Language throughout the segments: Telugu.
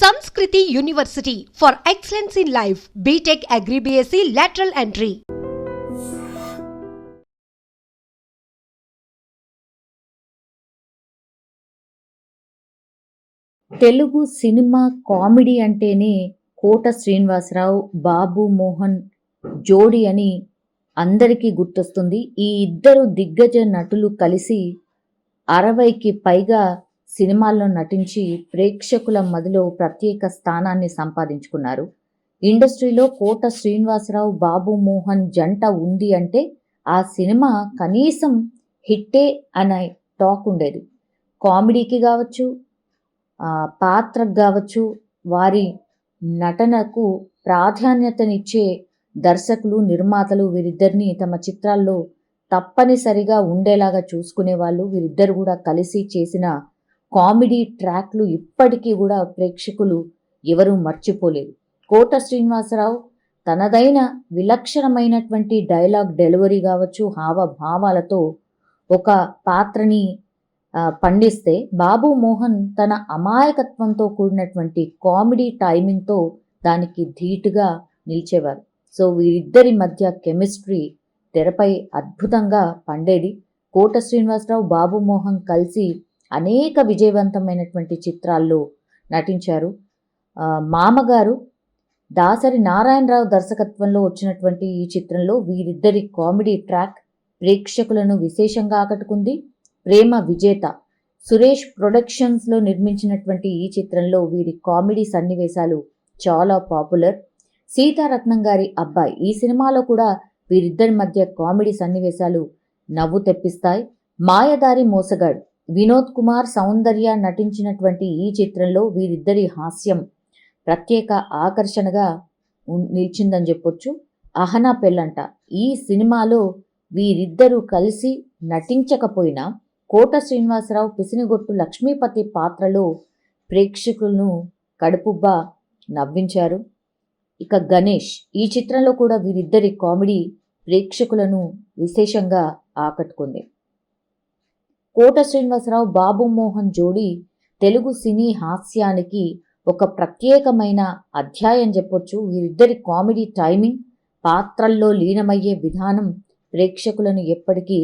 Samskruthi university for excellence in life BTech agri BSc lateral entry Telugu cinema comedy అంటేనే కోట శ్రీనివాసరావు బాబు మోహన్ జోడి అని అందరికీ గుర్తొస్తుంది. ఈ ఇద్దరు దిగ్గజ నటులు కలిసి అరవైకి పైగా సినిమాల్లో నటించి ప్రేక్షకుల మదిలో ప్రత్యేక స్థానాన్ని సంపాదించుకున్నారు. ఇండస్ట్రీలో కోట శ్రీనివాసరావు బాబు మోహన్ జంట ఉంది అంటే ఆ సినిమా కనీసం హిట్టే అనే టాక్ ఉండేది. కామెడీకి కావచ్చు పాత్రకు కావచ్చు వారి నటనకు ప్రాధాన్యతనిచ్చే దర్శకులు నిర్మాతలు వీరిద్దరిని తమ చిత్రాల్లో తప్పనిసరిగా ఉండేలాగా చూసుకునే వాళ్ళు వీరిద్దరు కూడా కలిసి చేసిన కామెడీ ట్రాక్లు ఇప్పటికీ కూడా ప్రేక్షకులు ఎవరూ మర్చిపోలేరు. కోట శ్రీనివాసరావు తనదైన విలక్షణమైనటువంటి డైలాగ్ డెలివరీ కావచ్చు హావభావాలతో ఒక పాత్రని పండిస్తే బాబు మోహన్ తన అమాయకత్వంతో కూడినటువంటి కామెడీ టైమింగ్తో దానికి ధీటుగా నిలిచేవారు. సో వీరిద్దరి మధ్య కెమిస్ట్రీ తెరపై అద్భుతంగా పండేది. కోట శ్రీనివాసరావు బాబు మోహన్ కలిసి అనేక విజయవంతమైనటువంటి చిత్రాల్లో నటించారు. మామగారు దాసరి నారాయణరావు దర్శకత్వంలో వచ్చినటువంటి ఈ చిత్రంలో వీరిద్దరి కామెడీ ట్రాక్ ప్రేక్షకులను విశేషంగా ఆకట్టుకుంది. ప్రేమ విజేత సురేష్ ప్రొడక్షన్స్లో నిర్మించినటువంటి ఈ చిత్రంలో వీరి కామెడీ సన్నివేశాలు చాలా పాపులర్. సీతారత్నం గారి అబ్బాయి ఈ సినిమాలో కూడా వీరిద్దరి మధ్య కామెడీ సన్నివేశాలు నవ్వు తెప్పిస్తాయి. మాయదారి మోసగాడు వినోద్ కుమార్ సౌందర్య నటించినటువంటి ఈ చిత్రంలో వీరిద్దరి హాస్యం ప్రత్యేక ఆకర్షణగా నిలిచిందని చెప్పొచ్చు. అహనా పెళ్ళంట. ఈ సినిమాలో వీరిద్దరూ కలిసి నటించకపోయినా కోట శ్రీనివాసరావు పిసినిగొట్టు లక్ష్మీపతి పాత్రలో ప్రేక్షకులను కడుపుబ్బా నవ్వించారు. ఇక గణేష్. ఈ చిత్రంలో కూడా వీరిద్దరి కామెడీ ప్రేక్షకులను విశేషంగా ఆకట్టుకుంది. కోట శ్రీనివాసరావు బాబు మోహన్ జోడి తెలుగు సినీ హాస్యానికి ఒక ప్రత్యేకమైన అధ్యాయం చెప్పొచ్చు. వీరిద్దరి కామెడీ టైమింగ్ పాత్రల్లో లీనమయ్యే విధానం ప్రేక్షకులను ఎప్పటికీ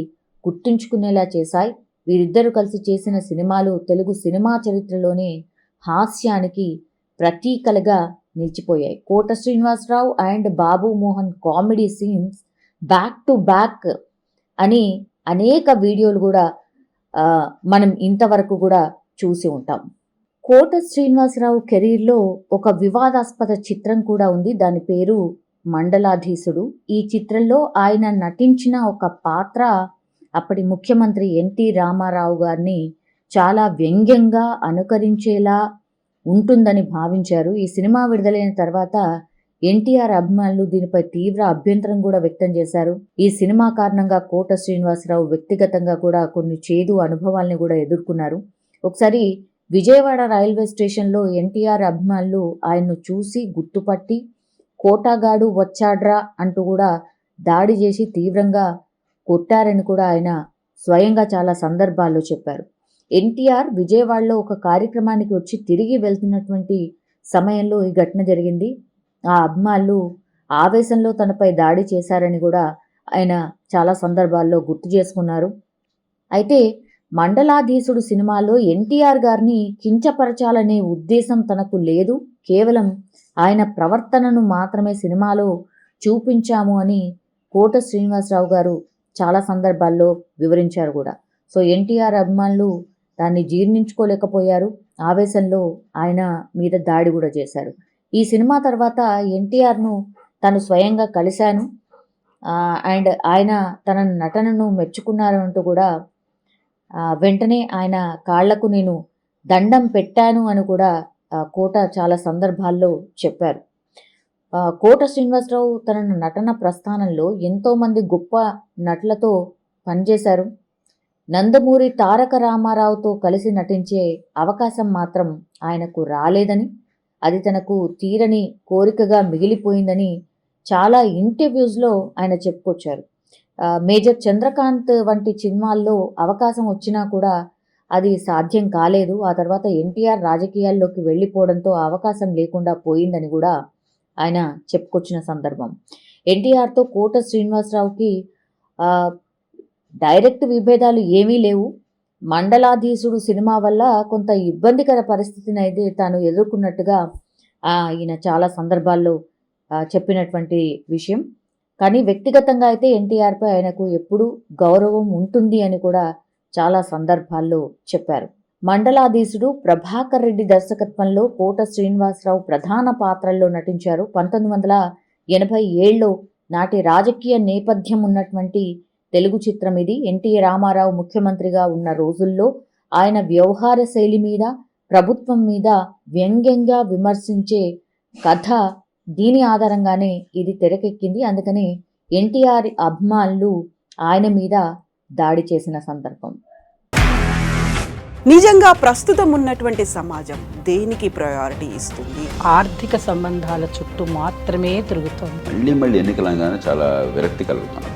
గుర్తుంచుకునేలా చేశాయి. వీరిద్దరూ కలిసి చేసిన సినిమాలు తెలుగు సినిమా చరిత్రలోనే హాస్యానికి ప్రతీకలుగా నిలిచిపోయాయి. Kota Srinivasa Rao and Babu Mohan comedy scenes back to back అని అనేక వీడియోలు కూడా మనం ఇంతవరకు కూడా చూసి ఉంటాం. కోట శ్రీనివాసరావు కెరీర్లో ఒక వివాదాస్పద చిత్రం కూడా ఉంది. దాని పేరు మండలాధీశుడు. ఈ చిత్రంలో ఆయన నటించిన ఒక పాత్ర అప్పటి ముఖ్యమంత్రి ఎన్టీ రామారావు గారిని చాలా వ్యంగ్యంగా అనుకరించేలా ఉంటుందని భావించారు. ఈ సినిమా విడుదలైన తర్వాత ఎన్టీఆర్ అభిమానులు దీనిపై తీవ్ర అభ్యంతరం కూడా వ్యక్తం చేశారు. ఈ సినిమా కారణంగా కోట శ్రీనివాసరావు వ్యక్తిగతంగా కూడా కొన్ని చేదు అనుభవాల్ని కూడా ఎదుర్కొన్నారు. ఒకసారి విజయవాడ రైల్వే స్టేషన్లో ఎన్టీఆర్ అభిమానులు ఆయన్ను చూసి గుర్తుపట్టి కోటాగాడు వచ్చాడ్రా అంటూ కూడా దాడి చేసి తీవ్రంగా కొట్టారని కూడా ఆయన స్వయంగా చాలా సందర్భాల్లో చెప్పారు. ఎన్టీఆర్ విజయవాడలో ఒక కార్యక్రమానికి వచ్చి తిరిగి వెళ్తున్నటువంటి సమయంలో ఈ ఘటన జరిగింది. ఆ అభిమానులు ఆవేశంలో తనపై దాడి చేశారని కూడా ఆయన చాలా సందర్భాల్లో గుర్తు చేసుకున్నారు. అయితే మండలాధీశుడు సినిమాలో ఎన్టీఆర్ గారిని కించపరచాలనే ఉద్దేశం తనకు లేదు. కేవలం ఆయన ప్రవర్తనను మాత్రమే సినిమాలో చూపించాము అని కోట శ్రీనివాసరావు గారు చాలా సందర్భాల్లో వివరించారు కూడా. సో ఎన్టీఆర్ అభిమానులు దాన్ని జీర్ణించుకోలేకపోయారు. ఆవేశంలో ఆయన మీద దాడి కూడా చేశారు. ఈ సినిమా తర్వాత ఎన్టీఆర్ను తను స్వయంగా కలిశాను. అండ్ ఆయన తన నటనను మెచ్చుకున్నారు అంటూ కూడా వెంటనే ఆయన కాళ్ళకు నేను దండం పెట్టాను అని కూడా కోట చాలా సందర్భాల్లో చెప్పారు. కోట శ్రీనివాసరావు తన నటన ప్రస్థానంలో ఎంతోమంది గొప్ప నటులతో పనిచేశారు. నందమూరి తారక రామారావుతో కలిసి నటించే అవకాశం మాత్రం ఆయనకు రాలేదని అది తనకు తీరని కోరికగా మిగిలిపోయిందని చాలా ఇంటర్వ్యూస్లో ఆయన చెప్పుకొచ్చారు. మేజర్ చంద్రకాంత్ వంటి సినిమాల్లో అవకాశం వచ్చినా కూడా అది సాధ్యం కాలేదు. ఆ తర్వాత ఎన్టీఆర్ రాజకీయాల్లోకి వెళ్ళిపోవడంతో అవకాశం లేకుండా పోయిందని కూడా ఆయన చెప్పుకొచ్చిన సందర్భం. ఎన్టీఆర్తో కోట శ్రీనివాసరావుకి డైరెక్ట్ విభేదాలు ఏమీ లేవు. మండలాధీశుడు సినిమా వల్ల కొంత ఇబ్బందికర పరిస్థితిని అయితే తాను ఎదుర్కొన్నట్టుగా ఈయన చాలా సందర్భాల్లో చెప్పినటువంటి విషయం. కానీ వ్యక్తిగతంగా అయితే ఎన్టీఆర్పై ఆయనకు ఎప్పుడూ గౌరవం ఉంటుంది అని కూడా చాలా సందర్భాల్లో చెప్పారు. మండలాధీశుడు ప్రభాకర్ రెడ్డి దర్శకత్వంలో కోట శ్రీనివాసరావు ప్రధాన పాత్రల్లో నటించారు. పంతొమ్మిది వందల ఎనభై ఏళ్ళలో నాటి రాజకీయ నేపథ్యం ఉన్నటువంటి తెలుగు చిత్రం ఇది ఎన్టీ రామారావు ముఖ్యమంత్రిగా ఉన్న రోజుల్లో ఆయన వ్యవహార శైలి మీద ప్రభుత్వం మీద వ్యంగ్యంగా విమర్శించే కథ దీని ఆధారంగానే ఇది తెరకెక్కింది. అందుకని ఎన్టీఆర్ అభిమానులు ఆయన మీద దాడి చేసిన సందర్భం. నిజంగా ప్రస్తుతం ఉన్నటువంటి సమాజం దేనికి ప్రయారిటీ ఇస్తుంది? ఆర్థిక సంబంధాల చుట్టూ మాత్రమే తిరుగుతోంది. మళ్ళీ మళ్ళీ ఎన్నికలంగానే చాలా విరక్తి కలుగుతాను